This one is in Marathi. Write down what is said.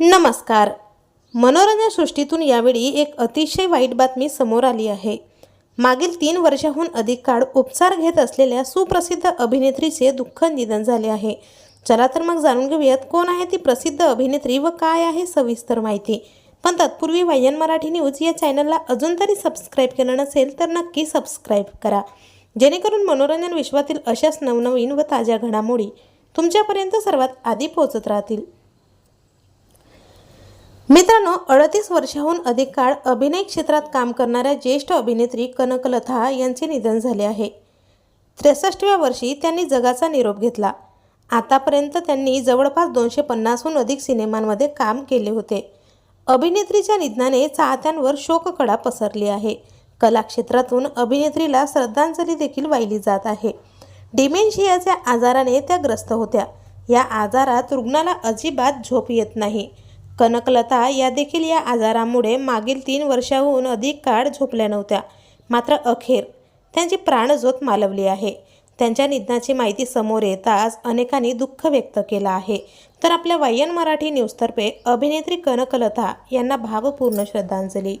नमस्कार. मनोरंजन सृष्टीतून यावेळी एक अतिशय वाईट बातमी समोर आली आहे. मागील तीन वर्षाहून अधिक काळ उपचार घेत असलेल्या सुप्रसिद्ध अभिनेत्रीचे दुःख निधन झाले आहे. चला तर मग जाणून घेऊयात कोण आहे ती प्रसिद्ध अभिनेत्री व काय आहे सविस्तर माहिती. पण तत्पूर्वी वायन मराठी न्यूज या चॅनलला अजून तरी सबस्क्राईब केलं नसेल तर नक्की सबस्क्राईब करा. जेणेकरून मनोरंजन विश्वातील अशाच नवनवीन व ताज्या घडामोडी तुमच्यापर्यंत सर्वात आधी पोहोचत राहतील. मित्रांनो अडतीस वर्षाहून अधिक काळ अभिनय क्षेत्रात काम करणाऱ्या ज्येष्ठ अभिनेत्री कनकलथा यांचे निधन झाले आहे. त्रेसष्टव्या वर्षी त्यांनी जगाचा निरोप घेतला. आतापर्यंत त्यांनी जवळपास दोनशे पन्नासहून अधिक सिनेमांमध्ये काम केले होते. अभिनेत्रीच्या निधनाने चाहत्यांवर शोककडा पसरली आहे. कलाक्षेत्रातून अभिनेत्रीला श्रद्धांजली देखील वाहिली जात आहे. डिमेन्शियाच्या आजाराने त्या ग्रस्त होत्या. या आजारात रुग्णाला अजिबात झोप येत नाही. कनकलता या देखील या आजारामुळे मागील तीन वर्षाहून अधिक काळ झोपल्या नव्हत्या. मात्र अखेर त्यांची प्राणज्योत मालवली आहे. त्यांच्या निधनाची माहिती समोर येताच अनेकांनी दुःख व्यक्त केलं आहे. तर आपल्या वायन मराठी न्यूजतर्फे अभिनेत्री कनकलता यांना भावपूर्ण श्रद्धांजली.